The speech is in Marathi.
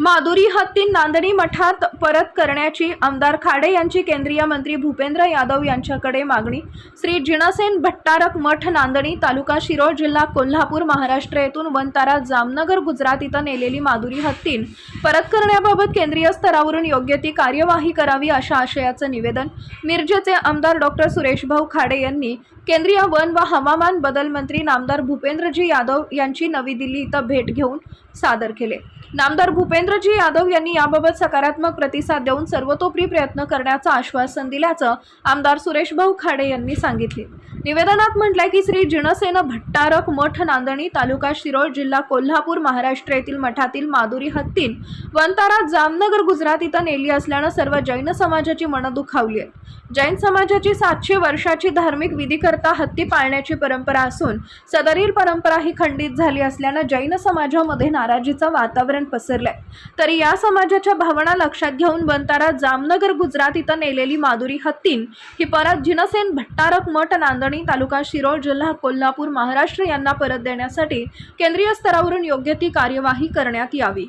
माधुरी हत्तीन नांदणी मठात परत करण्याची आमदार खाडे यांची केंद्रीय मंत्री भूपेंद्र यादव यांच्याकडे मागणी. श्री जिणसेन भट्टारक मठ नांदणी तालुका शिरोळ जिल्हा कोल्हापूर महाराष्ट्र येथून वनतारा जामनगर गुजरात इथं नेलेली माधुरी हत्तीन. परत करण्याबाबत केंद्रीय स्तरावरून योग्य ती कार्यवाही करावी अशा आशयाचं निवेदन. मिरजेचे आमदार डॉक्टर सुरेशभाऊ खाडे यांनी केंद्रीय वन व हवामान बदल मंत्री नामदार भूपेंद्रजी यादव यांची नवी दिल्ली इथं भेट घेऊन सादर केले. नामदार भूपेंद्रजी यादव यांनी याबाबत सकारात्मक प्रतिसाद देऊन सर्वतोपरी प्रयत्न करण्याचं आश्वासन दिल्याचं आमदार सुरेशभाऊ खाडे यांनी सांगितले. निवेदनात म्हटलंय की श्री जिनसेन भट्टारक मठ नांदणी तालुका शिरोळ जिल्हा कोल्हापूर महाराष्ट्र येथील मठातील माधुरी हत्तीन वंतारा जामनगर गुजरात इथं नेली असल्यानं सर्व जैन समाजाची मनं दुखावली आहेत. जैन समाजाची सातशे वर्षाची धार्मिक विधी करता हत्ती पाळण्याची परंपरा असून सदरील परंपरा ही खंडित झाली असल्यानं जैन समाजामध्ये नाराजीचं वातावरण पसरलंय. तरी या समाजाच्या भावना लक्षात घेऊन बनतारा जामनगर गुजरात इथं नेलेली माधुरी हत्तीन ही परत जिनसेन भट्टारक मठ नांदणी तालुका शिरोळ जिल्हा कोल्हापूर महाराष्ट्र यांना परत देण्यासाठी केंद्रीय स्तरावरून योग्य ती कार्यवाही करण्यात यावी.